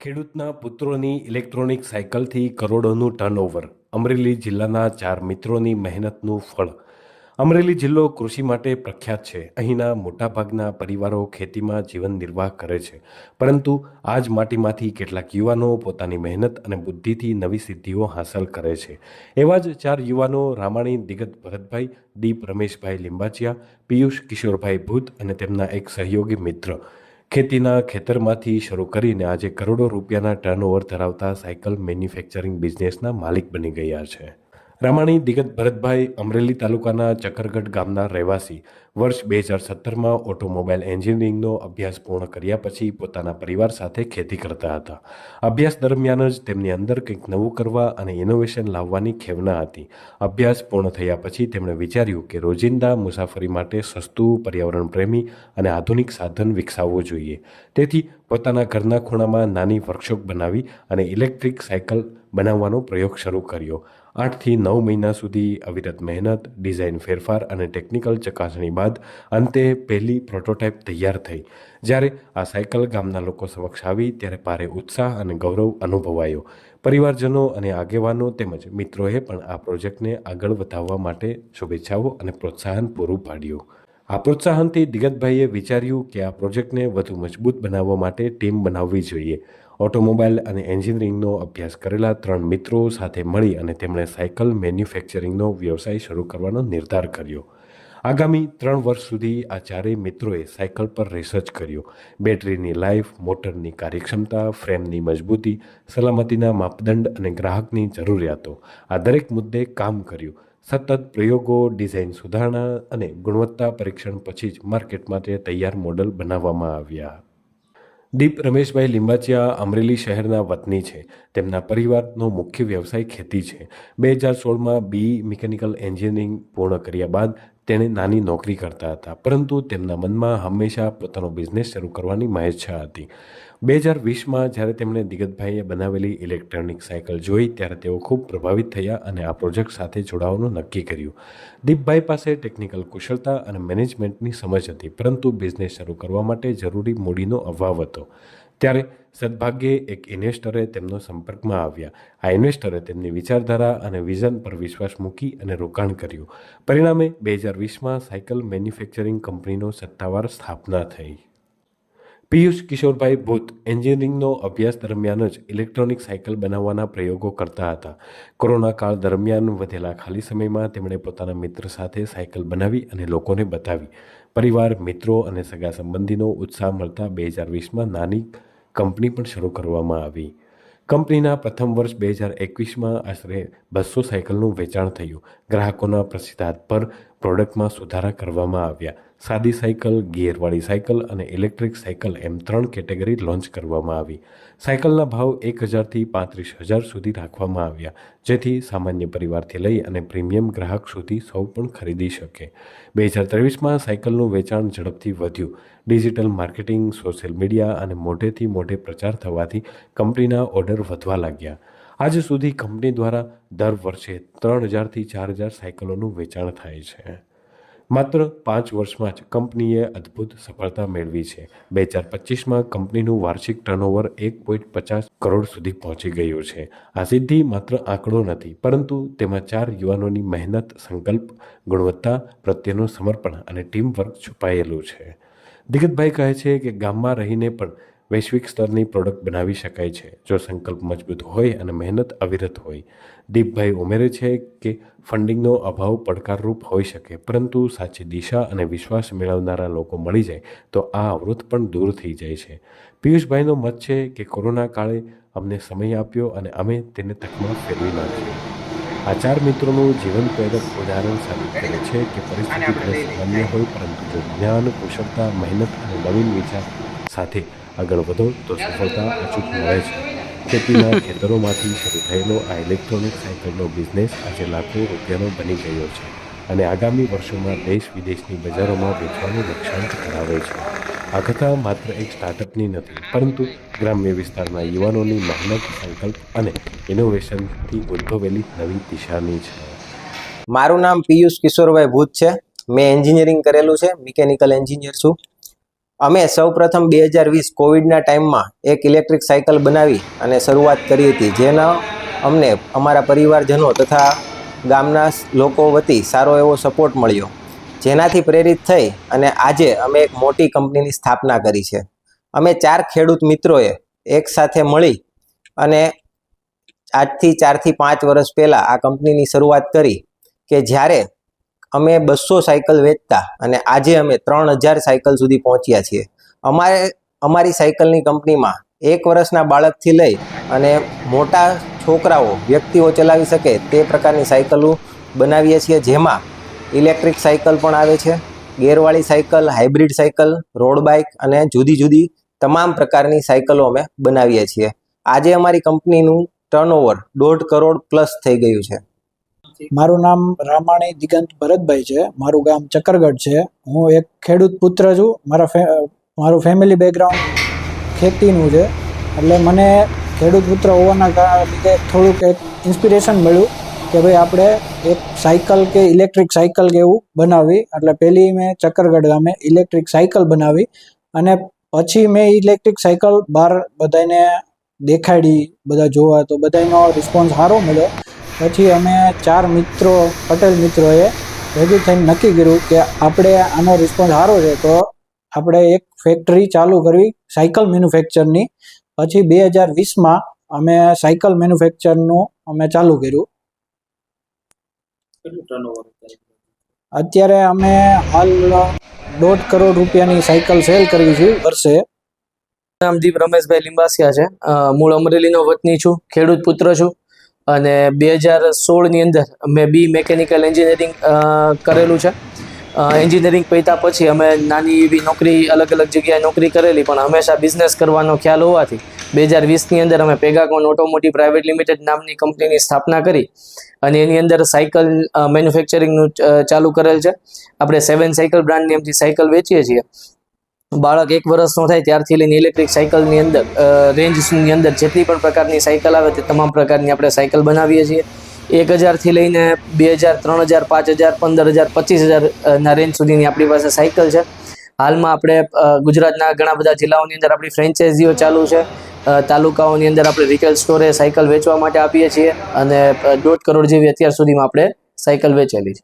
ખેડૂતના પુત્રોની ઇલેક્ટ્રોનિક સાયકલથી કરોડોનું ટર્નઓવર અમરેલી જિલ્લાના ચાર મિત્રોની મહેનતનું ફળ. અમરેલી જિલ્લો કૃષિ માટે પ્રખ્યાત છે. અહીંના મોટાભાગના પરિવારો ખેતીમાં જીવન નિર્વાહ કરે છે. પરંતુ આ જ માટીમાંથી કેટલાક યુવાનો પોતાની મહેનત અને બુદ્ધિથી નવી સિદ્ધિઓ હાંસલ કરે છે. એવા જ ચાર યુવાનો રામાણી, દિગત ભરતભાઈ દીપ રમેશભાઈ લિંબાચિયા, પિયુષ કિશોરભાઈ ભૂત અને તેમના એક સહયોગી મિત્ર. ખેતીના ખેતરમાંથી શરૂ કરીને આજે કરોડો રૂપિયાના ટર્નઓવર ધરાવતા સાયકલ મેન્યુફેક્ચરિંગ બિઝનેસના માલિક બની ગયા છે. રામાણી, દિગત ભરતભાઈ, અમરેલી તાલુકાના ચક્કરગઢ ગામના રહેવાસી, વર્ષ બે હજાર સત્તરમાં ઓટોમોબાઈલ એન્જિનિયરિંગનો અભ્યાસ પૂર્ણ કર્યા પછી પોતાના પરિવાર સાથે ખેતી કરતા હતા. અભ્યાસ દરમિયાન જ તેમની અંદર કંઈક નવું કરવા અને ઇનોવેશન લાવવાની ખેવના હતી. અભ્યાસ પૂર્ણ થયા પછી તેમણે વિચાર્યું કે રોજિંદા મુસાફરી માટે સસ્તું પર્યાવરણ પ્રેમી અને આધુનિક સાધન વિકસાવવું જોઈએ. તેથી પોતાના ઘરના ખૂણામાં નાની વર્કશોપ બનાવી અને ઇલેક્ટ્રિક સાયકલ બનાવવાનો પ્રયોગ શરૂ કર્યો. આઠથી નવ મહિના સુધી અવિરત મહેનત ડિઝાઇન ફેરફાર અને ટેકનિકલ ચકાસણી બાદ અંતે પહેલી પ્રોટોટાઇપ તૈયાર થઈ. જ્યારે આ સાયકલ ગામના લોકો સમક્ષ આવી, ત્યારે ભારે ઉત્સાહ અને ગૌરવ અનુભવાયો. પરિવારજનો અને આગેવાનો તેમજ મિત્રોએ પણ આ પ્રોજેક્ટને આગળ વધારવા માટે શુભેચ્છાઓ અને પ્રોત્સાહન પૂરું પાડ્યું. આ પ્રોત્સાહનથી દિગતભાઈએ વિચાર્યું કે આ પ્રોજેક્ટને વધુ મજબૂત બનાવવા માટે ટીમ બનાવવી જોઈએ. ઓટોમોબાઈલ અને એન્જિનિયરિંગનો અભ્યાસ કરેલા ત્રણ મિત્રો સાથે મળી અને તેમણે સાયકલ મેન્યુફેક્ચરિંગનો વ્યવસાય શરૂ કરવાનો નિર્ધાર કર્યો. આગામી ત્રણ વર્ષ સુધી આ ચારેય મિત્રોએ સાયકલ પર રિસર્ચ કર્યું. બેટરીની લાઈફ, મોટરની કાર્યક્ષમતા, ફ્રેમની મજબૂતી, સલામતીના માપદંડ અને ગ્રાહકની જરૂરિયાતો. આ દરેક મુદ્દે કામ કર્યું. સતત પ્રયોગો, ડિઝાઇન સુધારણા અને ગુણવત્તા પરીક્ષણ પછી જ માર્કેટ માટે તૈયાર મોડલ બનાવવામાં આવ્યા દીપ રમેશભાઈ લિંબાચિયા અમરેલી શહેરના વતની છે. તેમના પરિવારનો મુખ્ય વ્યવસાય ખેતી છે. બે હજાર સોળમાં બી મિકેનિકલ એન્જિનિયરિંગ પૂર્ણ કર્યા બાદ તેણે નાની નોકરી કરતા હતા, પરંતુ તેમના મનમાં હંમેશા પોતાનો બિઝનેસ શરૂ કરવાની મહેચ્છા હતી. બે હજાર વીસમાં જ્યારે તેમણે દિગતભાઈએ બનાવેલી ઇલેક્ટ્રોનિક સાયકલ જોઈ, ત્યારે તેઓ ખૂબ પ્રભાવિત થયા અને આ પ્રોજેક્ટ સાથે જોડાવાનું નક્કી કર્યું. દીપભાઈ પાસે ટેકનિકલ કુશળતા અને મેનેજમેન્ટની સમજ હતી, પરંતુ બિઝનેસ શરૂ કરવા માટે જરૂરી મૂડીનો અભાવ હતો. ત્યારે સદભાગ્યે એક ઇન્વેસ્ટરે તેમનો સંપર્કમાં આવ્યા. આ ઇન્વેસ્ટરે તેમની વિચારધારા અને વિઝન પર વિશ્વાસ મૂકી અને રોકાણ કર્યું. પરિણામે બે હજાર વીસમાં સાયકલ મેન્યુફેક્ચરિંગ કંપનીનો સત્તાવાર સ્થાપના થઈ. પિયુષ કિશોરભાઈ ભૂત એન્જિનિયરિંગનો અભ્યાસ દરમિયાન જ ઇલેક્ટ્રોનિક સાયકલ બનાવવાના પ્રયોગો કરતા હતા. કોરોના કાળ દરમિયાન વધેલા ખાલી સમયમાં તેમણે પોતાના મિત્ર સાથે સાયકલ બનાવી અને લોકોને બતાવી. પરિવાર, મિત્રો અને સગા સંબંધીનો ઉત્સાહ મળતા બે હજાર વીસમાં નાની કંપની પણ શરૂ કરવામાં આવી. કંપનીના પ્રથમ વર્ષ બે હજાર એકવીસમાં આશરે બસો સાયકલનું વેચાણ થયું. ગ્રાહકોના પ્રતિસાદ પર પ્રોડક્ટમાં સુધારા કરવામાં આવ્યા. સાદી સાયકલ, ગિયરવાળી સાયકલ અને ઇલેક્ટ્રિક સાયકલ એમ ત્રણ કેટેગરી લોન્ચ કરવામાં આવી. સાયકલના ભાવ એક હજારથી પાંત્રીસ હજાર સુધી રાખવામાં આવ્યા, જેથી સામાન્ય પરિવારથી લઈ અને પ્રીમિયમ ગ્રાહક સુધી સૌ પણ ખરીદી શકે. બે હજાર ત્રેવીસમાં સાયકલનું વેચાણ ઝડપથી વધ્યું. ડિજિટલ માર્કેટિંગ, સોશિયલ મીડિયા અને મોઢેથી મોઢે પ્રચાર થવાથી કંપનીના ઓર્ડર વધવા લાગ્યા. આજ સુધી કંપની દ્વારા દર વર્ષે ત્રણ હજારથી ચાર હજાર સાયકલોનું વેચાણ થાય છે. માત્ર પાંચ વર્ષમાં જ કંપનીએ અદ્ભુત સફળતા મેળવી છે. બે હજાર પચીસમાં કંપનીનું વાર્ષિક ટર્નઓવર એક પોઈન્ટ પચાસ કરોડ સુધી પહોંચી ગયું છે. આ સિદ્ધિ માત્ર આંકડો નથી, પરંતુ તેમાં ચાર યુવાનોની મહેનત, સંકલ્પ, ગુણવત્તા પ્રત્યેનું સમર્પણ અને ટીમવર્ક છુપાયેલું છે. દિગતભાઈ કહે છે કે ગામમાં રહીને પણ વૈશ્વિક સ્તરની પ્રોડક્ટ બનાવી શકાય છે. જો સંકલ્પ મજબૂત હોય અને મહેનત અવિરત હોય. દીપભાઈ ઉમેરે છે કે ફંડિંગનો અભાવ પડકારરૂપ હોઈ શકે, પરંતુ સાચી દિશા અને વિશ્વાસ મેળવનારા લોકો મળી જાય, તો આ અવરોધ પણ દૂર થઈ જાય છે. પિયુષભાઈનો મત છે કે કોરોના કાળે અમને સમય આપ્યો અને અમે તેને તકમાં ફેરવી નાખ્યો. આ ચાર મિત્રોનું જીવન પ્રેરક ઉદાહરણ સાબિત કરે છે કે પરિસ્થિતિ ભલે સામાન્ય હોય, પરંતુ જો જ્ઞાન, કુશળતા, મહેનત અને નવીન વિચાર સાથે આગળ વધો તો સફળતા અચૂક મળે છે. ખેતીના ખેતરોમાંથી શરૂ થયેલો આ ઇલેક્ટ્રોનિક સાયકલનો બિઝનેસ આજે લાખો રૂપિયાનો બની ગયો છે અને આગામી વર્ષોમાં દેશ વિદેશની બજારોમાં વેચવાનું લક્ષ્યાંક ધરાવે છે. આ કથા માત્ર એક સ્ટાર્ટઅપની નથી, પરંતુ ગ્રામ્ય વિસ્તારના યુવાનોની મહેનત, સંકલ્પ અને ઇનોવેશનથી ઉદ્ભવેલી નવી દિશાની છે. મારું નામ પિયુષ કિશોરભાઈ ભૂત છે. મેં એન્જિનિયરિંગ કરેલું છે. મિકેનિકલ એન્જિનિયર છું. અમે સૌપ્રથમ બે હજાર વીસ કોવિડના ટાઈમમાં એક ઇલેક્ટ્રિક સાયકલ બનાવી અને શરૂઆત કરી હતી. જેના અમને અમારા પરિવારજનો તથા ગામના લોકો વતી સારો એવો સપોર્ટ મળ્યો. જેનાથી પ્રેરિત થઈ અને આજે અમે એક મોટી કંપનીની સ્થાપના કરી છે. અમે ચાર ખેડૂત મિત્રોએ એક સાથે મળી અને આજથી ચારથી પાંચ વર્ષ પહેલાં આ કંપનીની શરૂઆત કરી કે જ્યારે અમે બસો સાયકલ વેચતા અને આજે અમે ત્રણ હજાર સાયકલ સુધી પહોંચ્યા છીએ. અમારે, અમારી સાયકલની કંપનીમાં એક વર્ષના બાળકથી લઈ અને મોટા છોકરાઓ, વ્યક્તિઓ ચલાવી શકે તે પ્રકારની સાયકલો બનાવીએ છીએ, જેમાં ઇલેક્ટ્રિક સાયકલ પણ આવે છે, ગેરવાળી cycle, hybrid cycle, road bike અને જુદી જુદી તમામ પ્રકારની સાયકલો અમે બનાવીએ છીએ. આજે અમારી કંપનીનું ટર્નઓવર દોઢ કરોડ પ્લસ થઈ ગયું છે. મારું નામ રામાણી દિગંત ભરતભાઈ છે. મારું ગામ ચક્કરગઢ છે. હું એક ખેડૂત પુત્ર છું. મારા મારું ફેમિલી બેકગ્રાઉન્ડ ખેતીનું છે. એટલે મને ખેડૂત પુત્ર હોવાના લીધે થોડુંક એક ઇન્સ્પિરેશન મળ્યું કે ભાઈ આપણે એક સાયકલ કે ઇલેક્ટ્રિક સાયકલ કે એવું બનાવી એટલે પહેલી મેં ચક્કરગઢ ગામે ઇલેક્ટ્રિક સાયકલ બનાવી અને પછી મેં ઇલેક્ટ્રિક સાયકલ બહાર બધાને દેખાડી, બધા જોવા. તો બધાનો રિસ્પોન્સ સારો મળ્યો. પછી અમે ચાર મિત્રો પટેલ મિત્રોએ ભેગું થઈને નક્કી કર્યું કે આપણે આનો રિસ્પોન્સ સારો છે તો આપણે એક ફેક્ટરી ચાલુ કરવી સાયકલ મેન્યુફેક્ચરની પછી બે હજાર વીસમાં અમે સાયકલ મેન્યુફેક્ચરનું અમે ચાલુ કર્યું. અત્યારે? અમે હાલ દોઢ કરોડ રૂપિયાની સાયકલ સેલ કરવી છે વર્ષે. નામ દીપ રમેશભાઈ લિંબાસિયા છે. મૂળ અમરેલીનો વતની છું ખેડૂત પુત્ર છું. અને બે હજાર સોળની અંદર મેં બી મેકેનિકલ એન્જિનિયરિંગ કરેલું છે. એન્જિનિયરિંગ પૈતા પછી અમે નાની એવી નોકરી, અલગ અલગ જગ્યાએ નોકરી કરેલી, પણ હંમેશા બિઝનેસ કરવાનો ખ્યાલ હોવાથી બે હજાર વીસની અંદર અમે પેગાકોન ઓટોમોટિવ પ્રાઇવેટ લિમિટેડ નામની કંપનીની સ્થાપના કરી અને એની અંદર સાયકલ મેન્યુફેક્ચરિંગનું ચાલુ કરેલ છે. આપણે સેવન સાયકલ બ્રાન્ડની એમથી સાયકલ વેચીએ છીએ. બાળક એક વર્ષનો થાય ત્યારથી લઈને ઇલેક્ટ્રિક સાયકલની અંદર રેન્જની અંદર જેટલી પણ પ્રકારની સાયકલ આવે તે તમામ પ્રકારની આપણે સાયકલ બનાવીએ છીએ. એક હજારથી લઈને બે હજાર, ત્રણ હજાર, પાંચ હજાર, પંદર હજાર, પચીસ હજારના રેન્જ સુધીની આપણી પાસે સાયકલ છે. હાલમાં આપણે ગુજરાતના ઘણા બધા જિલ્લાઓની અંદર આપણી ફ્રેન્ચાઇઝીઓ ચાલુ છે. તાલુકાઓની અંદર આપણે રિટેલ સ્ટોરે સાયકલ વેચવા માટે આપીએ છીએ અને દોઢ કરોડ જેવી અત્યાર સુધીમાં આપણે સાયકલ વેચેલી છે.